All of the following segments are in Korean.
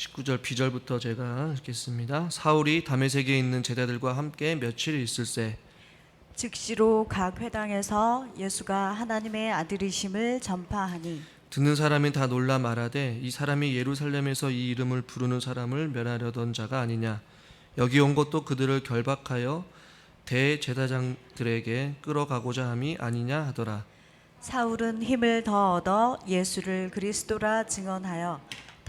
19절 B절부터 제가 읽겠습니다. 사울이 다메섹에 있는 제자들과 함께 며칠 있을새 즉시로 각 회당에서 예수가 하나님의 아들이심을 전파하니 듣는 사람이 다 놀라 말하되 이 사람이 예루살렘에서 이 이름을 부르는 사람을 멸하려던 자가 아니냐? 여기 온 것도 그들을 결박하여 대제사장들에게 끌어가고자 함이 아니냐 하더라. 사울은 힘을 더 얻어 예수를 그리스도라 증언하여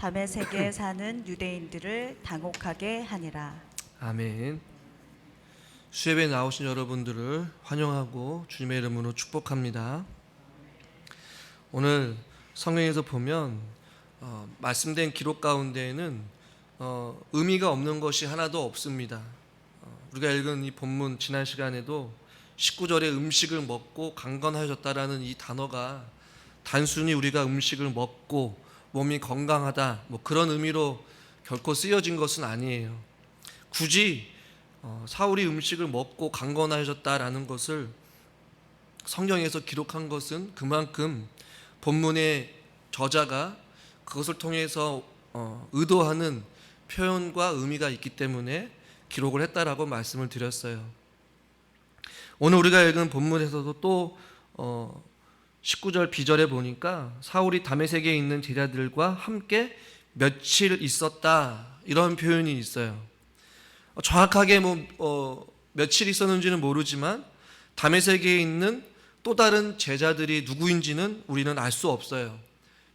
다메섹에 사는 유대인들을 당혹하게 하니라. 아멘 수협에 나오신 여러분들을 환영하고 주님의 이름으로 축복합니다 오늘 성경에서 보면 어, 말씀된 기록 가운데에는 어, 의미가 없는 것이 하나도 없습니다. 어, 우리가 읽은 이 본문 지난 시간에도 19절에 음식을 먹고 강건하셨다라는 이 단어가 단순히 우리가 음식을 먹고 몸이 건강하다 뭐 그런 의미로 결코 쓰여진 것은 아니에요. 굳이 어, 사울이 음식을 먹고 강건하셨다라는 것을 성경에서 기록한 것은 그만큼 본문의 저자가 그것을 통해서 어, 의도하는 표현과 의미가 있기 때문에 기록을 했다라고 말씀을 드렸어요. 오늘 우리가 읽은 본문에서도 또 어, 19절 B절에 보니까 사울이 다메섹에 있는 제자들과 함께 며칠 있었다 이런 표현이 있어요. 어, 정확하게 뭐 어, 며칠 있었는지는 모르지만 다메섹에 있는 또 다른 제자들이 누구인지는 우리는 알 수 없어요.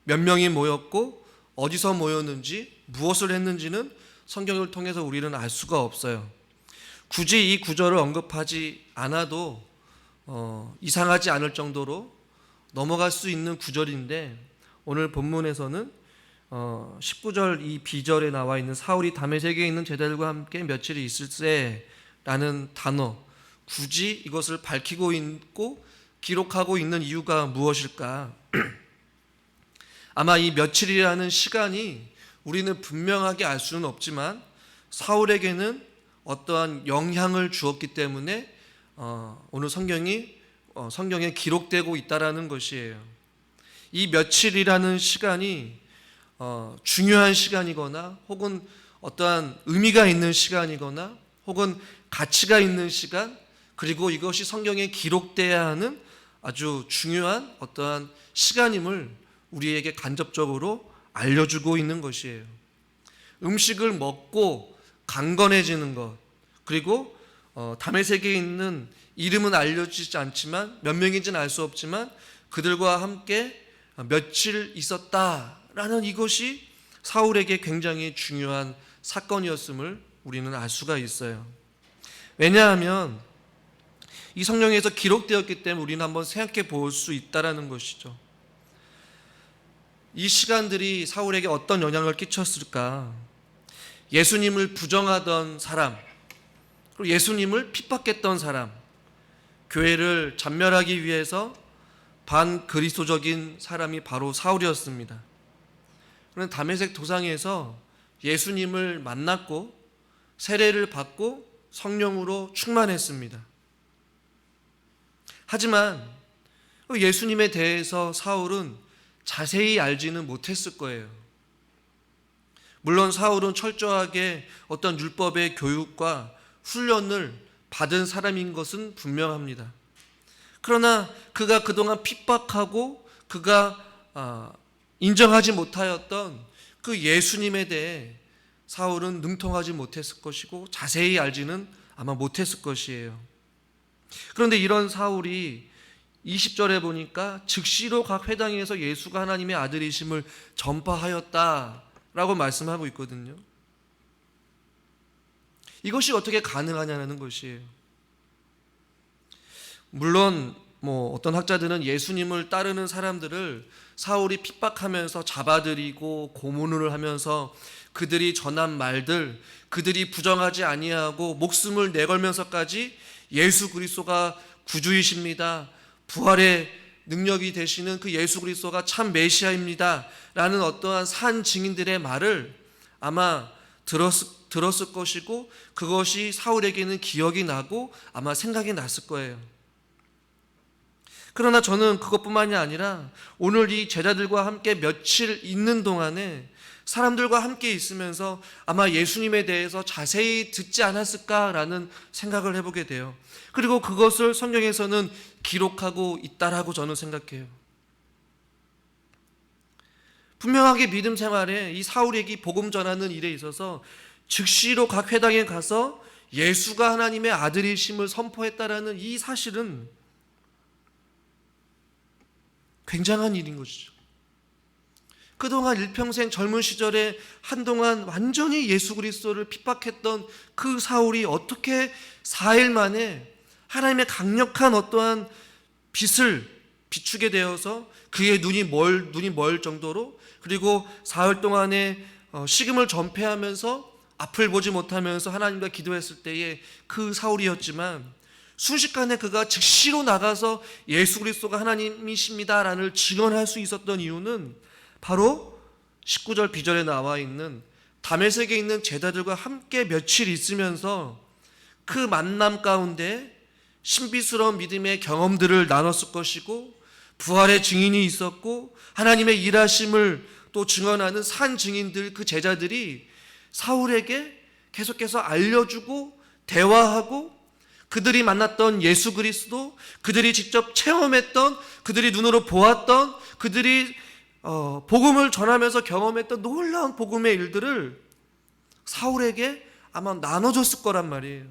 몇 명이 모였고 어디서 모였는지 무엇을 했는지는 성경을 통해서 우리는 알 수가 없어요. 굳이 이 구절을 언급하지 않아도 어, 이상하지 않을 정도로 넘어갈 수 있는 구절인데 오늘 본문에서는 어, 19절 이 비절에 나와 있는 사울이 다메섹에 있는 제자들과 함께 며칠이 있을세라는 단어 굳이 이것을 밝히고 있고 기록하고 있는 이유가 무엇일까? 아마 이 며칠이라는 시간이 우리는 분명하게 알 수는 없지만 사울에게는 어떠한 영향을 주었기 때문에 어, 오늘 성경이 어, 성경에 기록되고 있다라는 것이에요. 이 며칠이라는 시간이 어, 중요한 시간이거나 혹은 어떠한 의미가 있는 시간이거나 혹은 가치가 있는 시간 그리고 이것이 성경에 기록돼야 하는 아주 중요한 어떠한 시간임을 우리에게 간접적으로 알려주고 있는 것이에요. 음식을 먹고 강건해지는 것 그리고 어, 다메섹에 있는 이름은 알려지지 않지만 몇 명인지는 알 수 없지만 그들과 함께 며칠 있었다라는 이것이 사울에게 굉장히 중요한 사건이었음을 우리는 알 수가 있어요. 왜냐하면 이 성경에서 기록되었기 때문에 우리는 한번 생각해 볼 수 있다라는 것이죠. 이 시간들이 사울에게 어떤 영향을 끼쳤을까? 예수님을 부정하던 사람, 그리고 예수님을 핍박했던 사람, 교회를 잔멸하기 위해서 반 그리스도적인 사람이 바로 사울이었습니다. 그는 다메섹 도상에서 예수님을 만났고 세례를 받고 성령으로 충만했습니다. 하지만 예수님에 대해서 사울은 자세히 알지는 못했을 거예요. 물론 사울은 철저하게 어떤 율법의 교육과 훈련을 받은 사람인 것은 분명합니다. 그러나 그가 그동안 핍박하고 그가 아, 인정하지 못하였던 그 예수님에 대해 사울은 능통하지 못했을 것이고 자세히 알지는 아마 못했을 것이에요. 그런데 이런 사울이 20절에 보니까 즉시로 각 회당에서 예수가 하나님의 아들이심을 전파하였다라고 말씀하고 있거든요. 이것이 어떻게 가능하냐는 것이에요. 물론 뭐 어떤 학자들은 예수님을 따르는 사람들을 사울이 핍박하면서 잡아들이고 고문을 하면서 그들이 전한 말들 그들이 부정하지 아니하고 목숨을 내걸면서까지 예수 그리스도가 구주이십니다. 부활의 능력이 되시는 그 예수 그리스도가 참 메시아입니다. 라는 어떠한 산 증인들의 말을 아마 들었을, 들었을 것이고 그것이 사울에게는 기억이 나고 아마 생각이 났을 거예요. 그러나 저는 그것뿐만이 아니라 오늘 이 제자들과 함께 며칠 있는 동안에 사람들과 함께 있으면서 아마 예수님에 대해서 자세히 듣지 않았을까라는 생각을 해보게 돼요. 그리고 그것을 성경에서는 기록하고 있다라고 저는 생각해요. 분명하게 믿음 생활에 이 사울에게 복음 전하는 일에 있어서 즉시로 각 회당에 가서 예수가 하나님의 아들이심을 선포했다라는 이 사실은 굉장한 일인 것이죠. 그동안 일평생 젊은 시절에 한동안 완전히 예수 그리스도를 핍박했던 그 사울이 어떻게 4일 만에 하나님의 강력한 어떠한 빛을 비추게 되어서 그의 눈이 멀 눈이 멀 정도로 그리고 사흘 동안에 어, 식음을 전폐하면서 앞을 보지 못하면서 하나님과 기도했을 때에 그 사울이었지만 순식간에 그가 즉시로 나가서 예수 그리스도가 하나님이십니다라는 증언할 수 있었던 이유는 바로 19절 비절에 나와 있는 담에색에 있는 제자들과 함께 며칠 있으면서 그 만남 가운데 신비스러운 믿음의 경험들을 나눴을 것이고 부활의 증인이 있었고 하나님의 일하심을 또 증언하는 산 증인들 그 제자들이 사울에게 계속해서 알려주고 대화하고 그들이 만났던 예수 그리스도 그들이 직접 체험했던 그들이 눈으로 보았던 그들이 어, 복음을 전하면서 경험했던 놀라운 복음의 일들을 사울에게 아마 나눠줬을 거란 말이에요.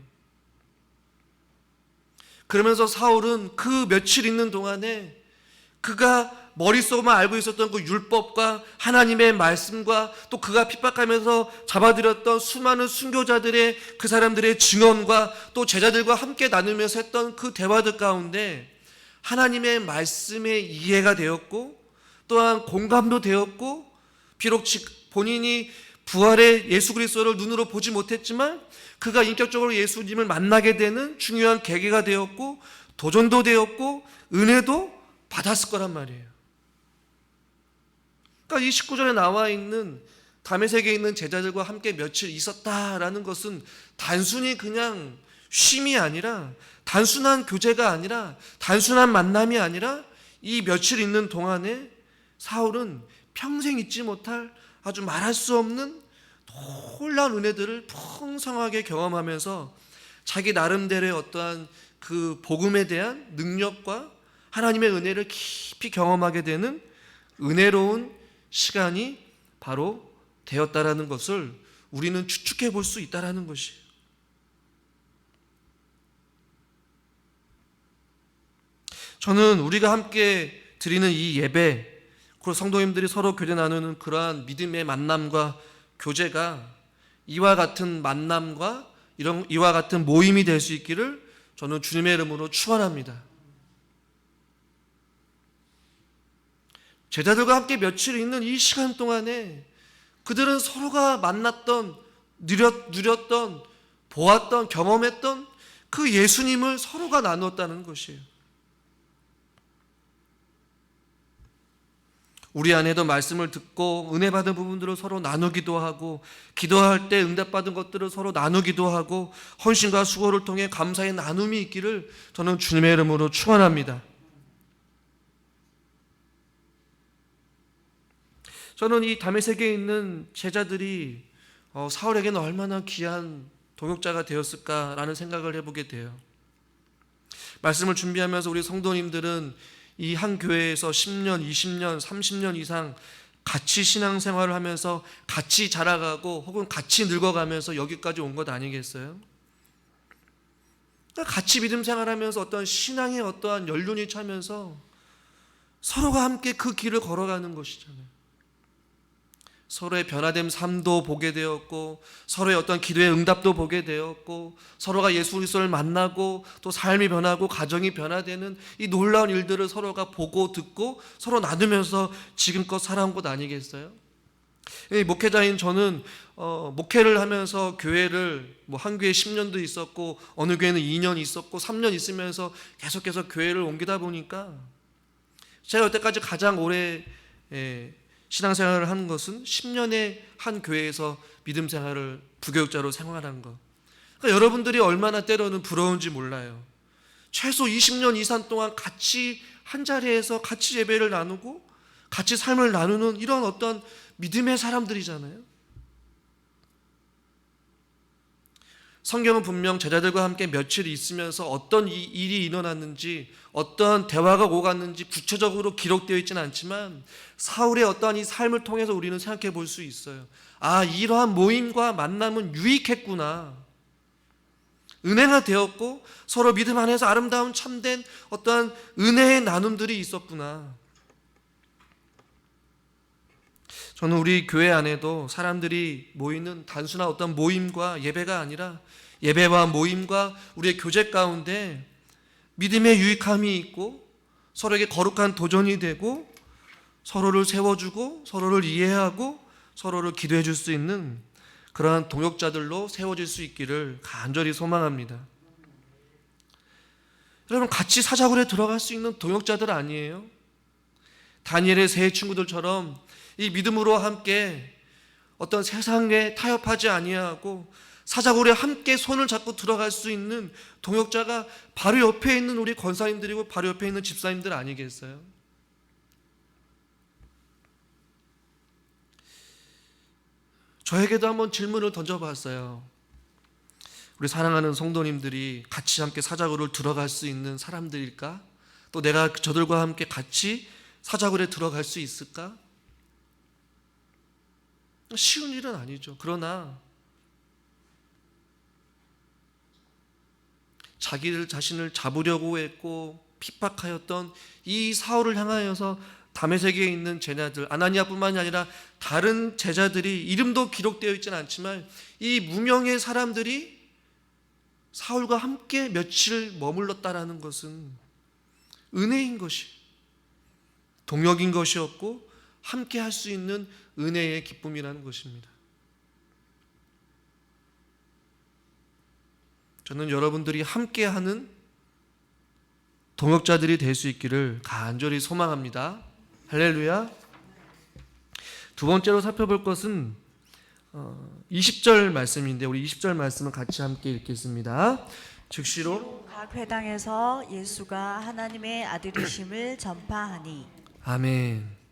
그러면서 사울은 그 며칠 있는 동안에 그가 머릿속만 알고 있었던 그 율법과 하나님의 말씀과 또 그가 핍박하면서 잡아들였던 수많은 순교자들의 그 사람들의 증언과 또 제자들과 함께 나누면서 했던 그 대화들 가운데 하나님의 말씀에 이해가 되었고 또한 공감도 되었고 비록 본인이 부활의 예수 그리스도를 눈으로 보지 못했지만 그가 인격적으로 예수님을 만나게 되는 중요한 계기가 되었고 도전도 되었고 은혜도 받았을 거란 말이에요. 그러니까 이 19절에 나와 있는 담에색에 있는 제자들과 함께 며칠 있었다라는 것은 단순히 그냥 쉼이 아니라 단순한 교제가 아니라 단순한 만남이 아니라 이 며칠 있는 동안에 사울은 평생 잊지 못할 아주 말할 수 없는 놀라운 은혜들을 풍성하게 경험하면서 자기 나름대로의 어떠한 그 복음에 대한 능력과 하나님의 은혜를 깊이 경험하게 되는 은혜로운 시간이 바로 되었다라는 것을 우리는 추측해 볼 수 있다라는 것이에요. 저는 우리가 함께 드리는 이 예배, 그리고 성도님들이 서로 교제 나누는 그러한 믿음의 만남과 교제가 이와 같은 만남과 이런 이와 같은 모임이 될 수 있기를 저는 주님의 이름으로 축원합니다. 제자들과 함께 며칠 있는 이 시간 동안에 그들은 서로가 만났던 누렸, 누렸던 보았던 경험했던 그 예수님을 서로가 나누었다는 것이에요. 우리 안에도 말씀을 듣고 은혜 받은 부분들을 서로 나누기도 하고 기도할 때 응답받은 것들을 서로 나누기도 하고 헌신과 수고를 통해 감사의 나눔이 있기를 저는 주님의 이름으로 축원합니다. 저는 이 담에색에 있는 제자들이 어, 사울에게는 얼마나 귀한 동역자가 되었을까라는 생각을 해보게 돼요. 말씀을 준비하면서 우리 성도님들은 이 한 교회에서 10년, 20년, 30년 이상 같이 신앙생활을 하면서 같이 자라가고 혹은 같이 늙어가면서 여기까지 온 것 아니겠어요? 그러니까 같이 믿음 생활하면서 어떤 신앙의 어떠한 연륜이 차면서 서로가 함께 그 길을 걸어가는 것이잖아요. 서로의 변화된 삶도 보게 되었고 서로의 어떤 기도의 응답도 보게 되었고 서로가 예수 그리스도를 만나고 또 삶이 변하고 가정이 변화되는 이 놀라운 일들을 서로가 보고 듣고 서로 나누면서 지금껏 살아온 것 아니겠어요? 이 목회자인 저는 어, 목회를 하면서 교회를 뭐 한 교회 10년도 있었고 어느 교회는 2년 있었고 3년 있으면서 계속해서 교회를 옮기다 보니까 제가 여태까지 가장 오래 예, 신앙생활을 하는 것은 10년의 한 교회에서 믿음 생활을 부교육자로 생활한 것. 그러니까 여러분들이 얼마나 때로는 부러운지 몰라요. 최소 20년 이상 동안 같이 한 자리에서 같이 예배를 나누고 같이 삶을 나누는 이런 어떤 믿음의 사람들이잖아요. 성경은 분명 제자들과 함께 며칠 있으면서 어떤 이- 일이 일어났는지 어떤 대화가 오갔는지 구체적으로 기록되어 있지는 않지만 사울의 어떠한 이 삶을 통해서 우리는 생각해 볼 수 있어요. 아, 이러한 모임과 만남은 유익했구나. 은혜가 되었고 서로 믿음 안에서 아름다운 참된 어떠한 은혜의 나눔들이 있었구나. 저는 우리 교회 안에도 사람들이 모이는 단순한 어떤 모임과 예배가 아니라 예배와 모임과 우리의 교제 가운데 믿음의 유익함이 있고 서로에게 거룩한 도전이 되고 서로를 세워주고 서로를 이해하고 서로를 기도해 줄 수 있는 그러한 동역자들로 세워질 수 있기를 간절히 소망합니다. 여러분 같이 사자굴에 들어갈 수 있는 동역자들 아니에요? 다니엘의 세 친구들처럼 이 믿음으로 함께 어떤 세상에 타협하지 아니하고 사자굴에 함께 손을 잡고 들어갈 수 있는 동역자가 바로 옆에 있는 우리 권사님들이고 바로 옆에 있는 집사님들 아니겠어요? 저에게도 한번 질문을 던져봤어요. 우리 사랑하는 성도님들이 같이 함께 사자굴을 들어갈 수 있는 사람들일까? 또 내가 저들과 함께 같이 사자굴에 들어갈 수 있을까? 쉬운 일은 아니죠. 그러나 자기를 자신을 잡으려고 했고 핍박하였던 이 사울을 향하여서 담에색에 있는 제자들 아나니아뿐만이 아니라 다른 제자들이 이름도 기록되어 있지는 않지만 이 무명의 사람들이 사울과 함께 며칠 머물렀다라는 것은 은혜인 것이 동역인 것이었고 함께 할 수 있는 은혜의 기쁨이라는 것입니다. 저는 여러분들이 함께 하는 동역자들이 될 수 있기를 간절히 소망합니다. 할렐루야. 두 번째로 살펴볼 것은 어, 20절 말씀인데 우리 20절 말씀을 같이 함께 읽겠습니다. 즉시로 각 회당에서 예수가 하나님의 아들이심을 전파하니 아멘.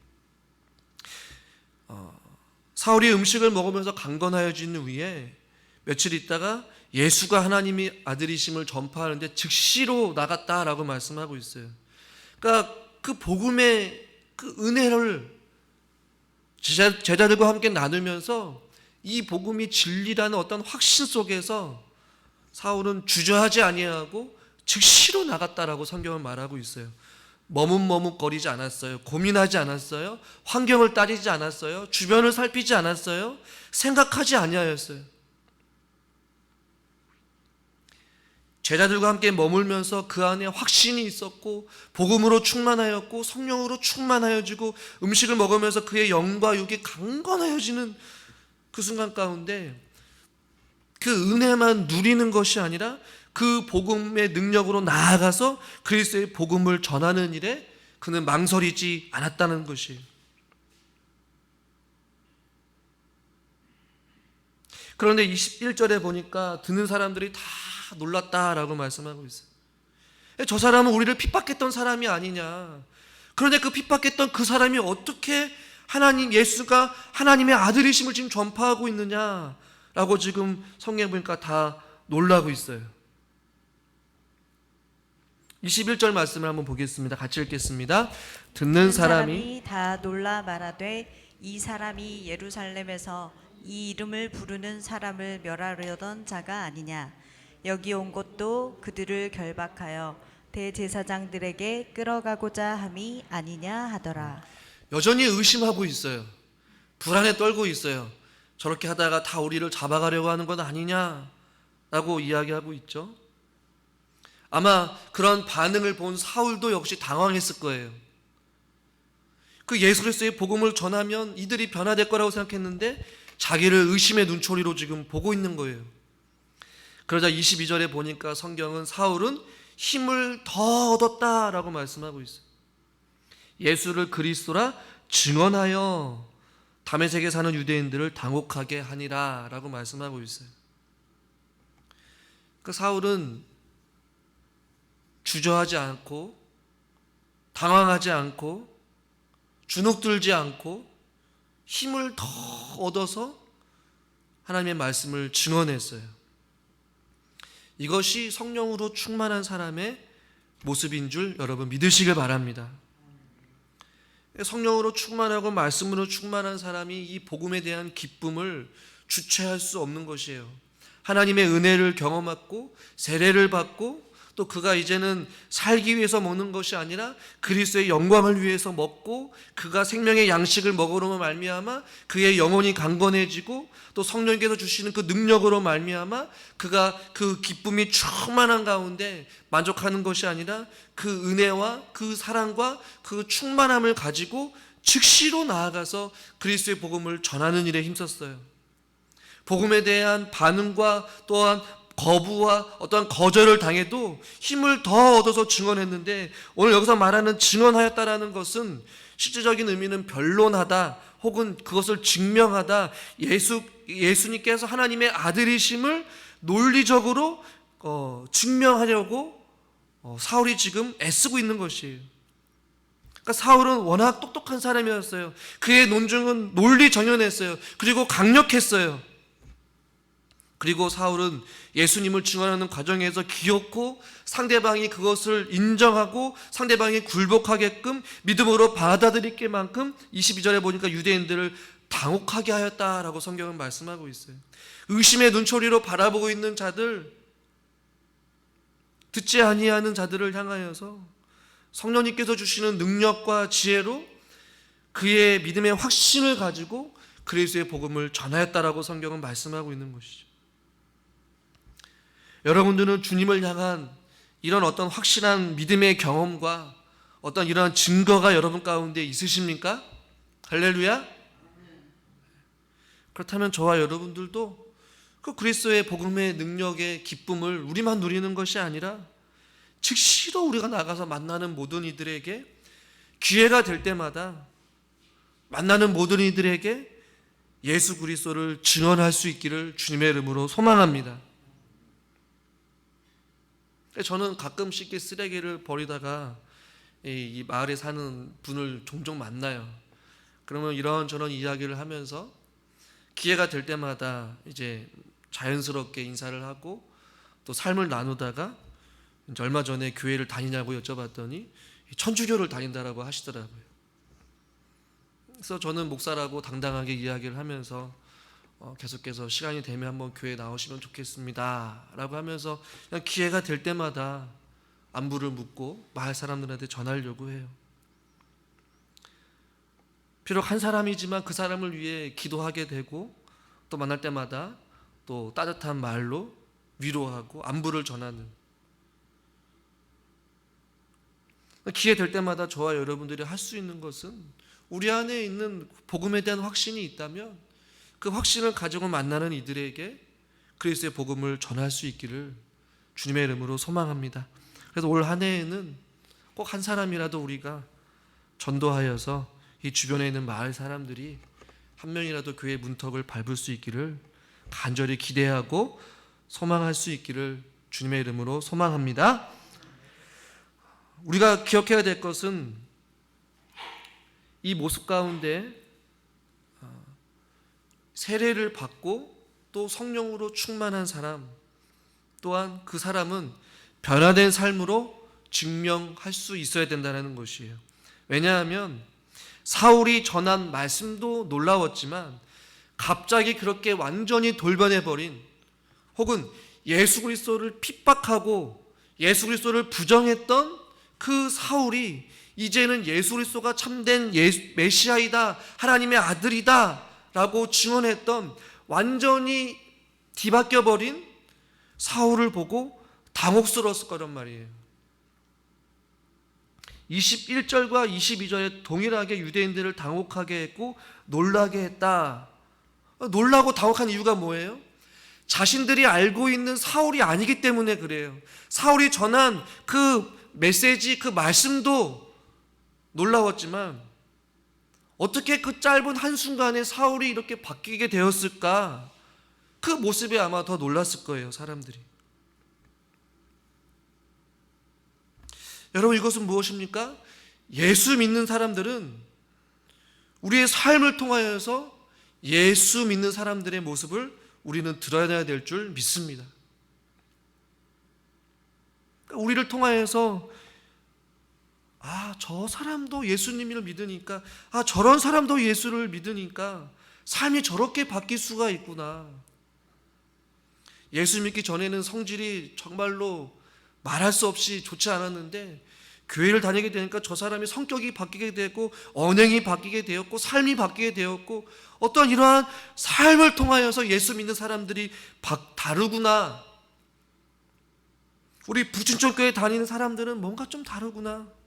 어, 사울이 음식을 먹으면서 강건하여진 후에 며칠 있다가 예수가 하나님의 아들이심을 전파하는데 즉시로 나갔다라고 말씀하고 있어요. 그러니까 그 복음의 그 은혜를 제자, 제자들과 함께 나누면서 이 복음이 진리라는 어떤 확신 속에서 사울은 주저하지 아니하고 즉시로 나갔다라고 성경은 말하고 있어요. 머뭇머뭇거리지 않았어요. 고민하지 않았어요. 환경을 따지지 않았어요. 주변을 살피지 않았어요. 생각하지 아니하였어요. 제자들과 함께 머물면서 그 안에 확신이 있었고 복음으로 충만하였고 성령으로 충만하여지고 음식을 먹으면서 그의 영과 육이 강건하여지는 그 순간 가운데 그 은혜만 누리는 것이 아니라 그 복음의 능력으로 나아가서 그리스도의 복음을 전하는 일에 그는 망설이지 않았다는 것이 그런데 21절에 보니까 듣는 사람들이 다 놀랐다라고 말씀하고 있어요. 저 사람은 우리를 핍박했던 사람이 아니냐. 그런데 그 핍박했던 그 사람이 어떻게 하나님 예수가 하나님의 아들이심을 지금 전파하고 있느냐라고 지금 성경 보니까 다 놀라고 있어요. 21절 말씀을 한번 보겠습니다. 같이 읽겠습니다. 듣는 사람이 다 놀라 말하되 이 사람이 예루살렘에서 이 이름을 부르는 사람을 멸하려던 자가 아니냐 여기 온 것도 그들을 결박하여 대제사장들에게 끌어가고자 함이 아니냐 하더라 여전히 의심하고 있어요. 불안에 떨고 있어요. 저렇게 하다가 다 우리를 잡아가려고 하는 건 아니냐라고 이야기하고 있죠. 아마 그런 반응을 본 사울도 역시 당황했을 거예요. 그 예수 그리스도의 복음을 전하면 이들이 변화될 거라고 생각했는데 자기를 의심의 눈초리로 지금 보고 있는 거예요. 그러자 22절에 보니까 성경은 사울은 힘을 더 얻었다라고 말씀하고 있어요. 예수를 그리스도라 증언하여 담에색에 사는 유대인들을 당혹하게 하니라라고 말씀하고 있어요. 그 사울은 주저하지 않고 당황하지 않고 주눅들지 않고 힘을 더 얻어서 하나님의 말씀을 증언했어요. 이것이 성령으로 충만한 사람의 모습인 줄 여러분 믿으시길 바랍니다. 성령으로 충만하고 말씀으로 충만한 사람이 이 복음에 대한 기쁨을 주체할 수 없는 것이에요. 하나님의 은혜를 경험하고 세례를 받고 또 그가 이제는 살기 위해서 먹는 것이 아니라 그리스도의 영광을 위해서 먹고 그가 생명의 양식을 먹으로 말미암아 그의 영혼이 강건해지고 또 성령께서 주시는 그 능력으로 말미암아 그가 그 기쁨이 충만한 가운데 만족하는 것이 아니라 그 은혜와 그 사랑과 그 충만함을 가지고 즉시로 나아가서 그리스도의 복음을 전하는 일에 힘썼어요. 복음에 대한 반응과 또한 거부와 어떠한 거절을 당해도 힘을 더 얻어서 증언했는데 오늘 여기서 말하는 증언하였다라는 것은 실질적인 의미는 변론하다 혹은 그것을 증명하다 예수 예수님께서 하나님의 아들이심을 논리적으로 어, 증명하려고 어, 사울이 지금 애쓰고 있는 것이에요. 그러니까 사울은 워낙 똑똑한 사람이었어요. 그의 논증은 논리 정연했어요. 그리고 강력했어요. 그리고 사울은 예수님을 증언하는 과정에서 기었고 상대방이 그것을 인정하고 상대방이 굴복하게끔 믿음으로 받아들이게만큼 22절에 보니까 유대인들을 당혹하게 하였다라고 성경은 말씀하고 있어요. 의심의 눈초리로 바라보고 있는 자들 듣지 아니하는 자들을 향하여서 성령님께서 주시는 능력과 지혜로 그의 믿음의 확신을 가지고 그리스도의 복음을 전하였다라고 성경은 말씀하고 있는 것이죠. 여러분들은 주님을 향한 이런 어떤 확실한 믿음의 경험과 어떤 이러한 증거가 여러분 가운데 있으십니까? 할렐루야? 그렇다면 저와 여러분들도 그 그리스도의 복음의 능력의 기쁨을 우리만 누리는 것이 아니라 즉시로 우리가 나가서 만나는 모든 이들에게 기회가 될 때마다 만나는 모든 이들에게 예수 그리스도를 증언할 수 있기를 주님의 이름으로 소망합니다. 저는 가끔씩 이 쓰레기를 버리다가 이, 이 마을에 사는 분을 종종 만나요. 그러면 이런 저런 이야기를 하면서 기회가 될 때마다 이제 자연스럽게 인사를 하고 또 삶을 나누다가 얼마 전에 교회를 다니냐고 여쭤봤더니 천주교를 다닌다라고 하시더라고요. 그래서 저는 목사라고 당당하게 이야기를 하면서 어, 계속해서 시간이 되면 한번 교회 나오시면 좋겠습니다 라고 하면서 그냥 기회가 될 때마다 안부를 묻고 마을 사람들한테 전하려고 해요. 비록 한 사람이지만 그 사람을 위해 기도하게 되고 또 만날 때마다 또 따뜻한 말로 위로하고 안부를 전하는 기회 될 때마다 저와 여러분들이 할 수 있는 것은 우리 안에 있는 복음에 대한 확신이 있다면 그 확신을 가지고 만나는 이들에게 그리스도의 복음을 전할 수 있기를 주님의 이름으로 소망합니다. 그래서 올 한 해에는 꼭 한 사람이라도 우리가 전도하여서 이 주변에 있는 마을 사람들이 한 명이라도 교회 문턱을 밟을 수 있기를 간절히 기대하고 소망할 수 있기를 주님의 이름으로 소망합니다. 우리가 기억해야 될 것은 이 모습 가운데 어, 세례를 받고 또 성령으로 충만한 사람 또한 그 사람은 변화된 삶으로 증명할 수 있어야 된다는 것이에요. 왜냐하면 사울이 전한 말씀도 놀라웠지만 갑자기 그렇게 완전히 돌변해 버린 혹은 예수 그리스도를 핍박하고 예수 그리스도를 부정했던 그 사울이 이제는 예수 그리스도가 참된 예수, 메시아이다 하나님의 아들이다 라고 증언했던 완전히 뒤바뀌어 버린 사울을 보고 당혹스러웠을 거란 말이에요. 21절과 22절에 동일하게 유대인들을 당혹하게 했고 놀라게 했다. 놀라고 당혹한 이유가 뭐예요? 자신들이 알고 있는 사울이 아니기 때문에 그래요. 사울이 전한 그 메시지, 그 말씀도 놀라웠지만 어떻게 그 짧은 한순간에 사울이 이렇게 바뀌게 되었을까? 그 모습에 아마 더 놀랐을 거예요, 사람들이. 여러분 이것은 무엇입니까? 예수 믿는 사람들은 우리의 삶을 통하여서 예수 믿는 사람들의 모습을 우리는 드러내야 될 줄 믿습니다. 그러니까 우리를 통하여서 아, 저 사람도 예수님을 믿으니까 아, 저런 사람도 예수를 믿으니까 삶이 저렇게 바뀔 수가 있구나. 예수 믿기 전에는 성질이 정말로 말할 수 없이 좋지 않았는데 교회를 다니게 되니까 저 사람이 성격이 바뀌게 되고 언행이 바뀌게 되었고 삶이 바뀌게 되었고 어떤 이러한 삶을 통하여서 예수 믿는 사람들이 바, 다르구나. 우리 부춘천 교회 다니는 사람들은 뭔가 좀 다르구나.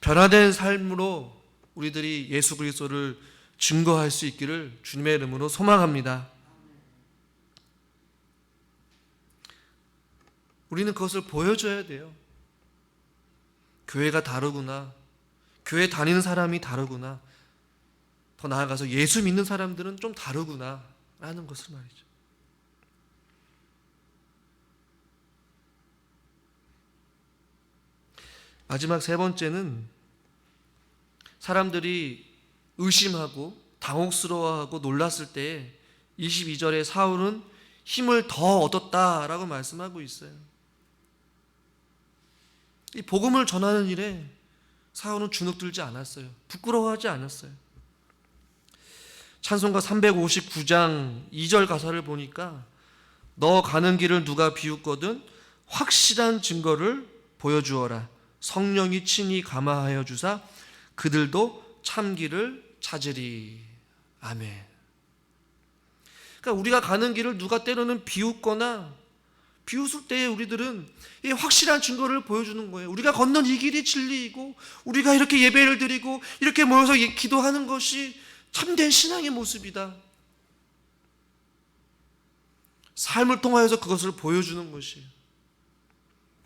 변화된 삶으로 우리들이 예수 그리스도를 증거할 수 있기를 주님의 이름으로 소망합니다. 우리는 그것을 보여줘야 돼요. 교회가 다르구나. 교회 다니는 사람이 다르구나. 더 나아가서 예수 믿는 사람들은 좀 다르구나. 라는 것을 말이죠. 마지막 세 번째는 사람들이 의심하고 당혹스러워하고 놀랐을 때 22절에 사울은 힘을 더 얻었다라고 말씀하고 있어요. 이 복음을 전하는 일에 사울은 주눅들지 않았어요. 부끄러워하지 않았어요. 찬송가 359장 2절 가사를 보니까 너 가는 길을 누가 비웃거든 확실한 증거를 보여주어라. 성령이 친히 감화하여 주사 그들도 참기를 찾으리. 아멘. 그러니까 우리가 가는 길을 누가 때로는 비웃거나 비웃을 때에 우리들은 이 확실한 증거를 보여주는 거예요. 우리가 걷는 이 길이 진리이고 우리가 이렇게 예배를 드리고 이렇게 모여서 예- 기도하는 것이 참된 신앙의 모습이다. 삶을 통하여서 그것을 보여주는 것이에요.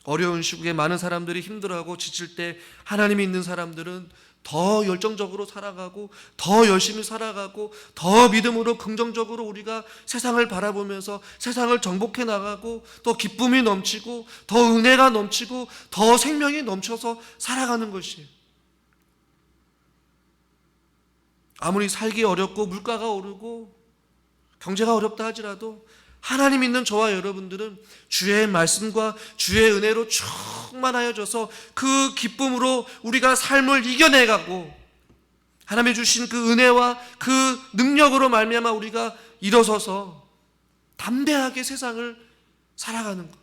어려운 시국에 많은 사람들이 힘들어하고 지칠 때 하나님이 있는 사람들은 더 열정적으로 살아가고 더 열심히 살아가고 더 믿음으로 긍정적으로 우리가 세상을 바라보면서 세상을 정복해 나가고 더 기쁨이 넘치고 더 은혜가 넘치고 더 생명이 넘쳐서 살아가는 것이에요. 아무리 살기 어렵고 물가가 오르고 경제가 어렵다 하지라도 하나님 있는 저와 여러분들은 주의 말씀과 주의 은혜로 충만하여져서 그 기쁨으로 우리가 삶을 이겨내가고 하나님이 주신 그 은혜와 그 능력으로 말미암아 우리가 일어서서 담대하게 세상을 살아가는 것.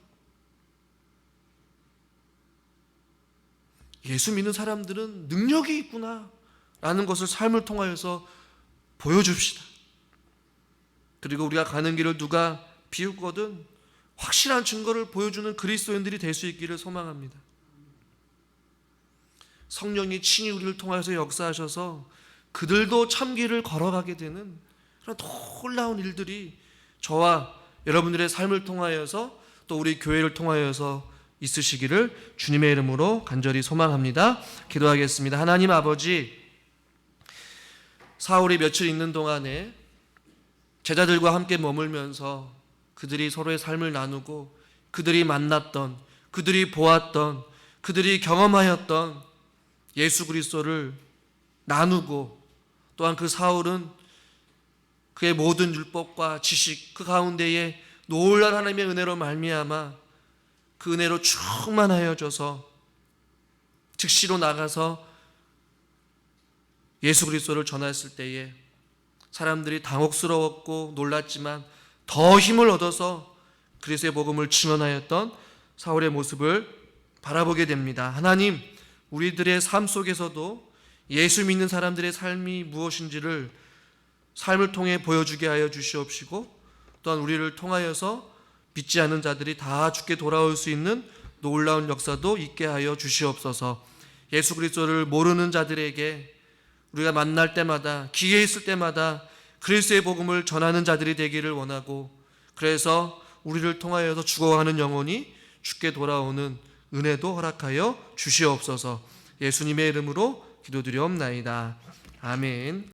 예수 믿는 사람들은 능력이 있구나 라는 것을 삶을 통하여서 보여줍시다. 그리고 우리가 가는 길을 누가 비웃거든 확실한 증거를 보여주는 그리스도인들이 될 수 있기를 소망합니다. 성령이 친히 우리를 통하여서 역사하셔서 그들도 참길을 걸어가게 되는 그런 놀라운 일들이 저와 여러분들의 삶을 통하여서 또 우리 교회를 통하여서 있으시기를 주님의 이름으로 간절히 소망합니다. 기도하겠습니다. 하나님 아버지 사울이 며칠 있는 동안에 제자들과 함께 머물면서 그들이 서로의 삶을 나누고 그들이 만났던 그들이 보았던 그들이 경험하였던 예수 그리스도를 나누고 또한 그 사울은 그의 모든 율법과 지식 그 가운데에 놀란 하나님의 은혜로 말미암아 그 은혜로 충만하여져서 즉시로 나가서 예수 그리스도를 전했을 때에 사람들이 당혹스러웠고 놀랐지만 더 힘을 얻어서 그리스도의 복음을 증언하였던 사울의 모습을 바라보게 됩니다. 하나님, 우리들의 삶 속에서도 예수 믿는 사람들의 삶이 무엇인지를 삶을 통해 보여주게 하여 주시옵시고 또한 우리를 통하여서 믿지 않은 자들이 다 죽게 돌아올 수 있는 놀라운 역사도 있게 하여 주시옵소서. 예수 그리스도를 모르는 자들에게 우리가 만날 때마다 기회 있을 때마다 그리스도의 복음을 전하는 자들이 되기를 원하고 그래서 우리를 통하여서 죽어가는 영혼이 죽게 돌아오는 은혜도 허락하여 주시옵소서. 예수님의 이름으로 기도드리옵나이다. 아멘.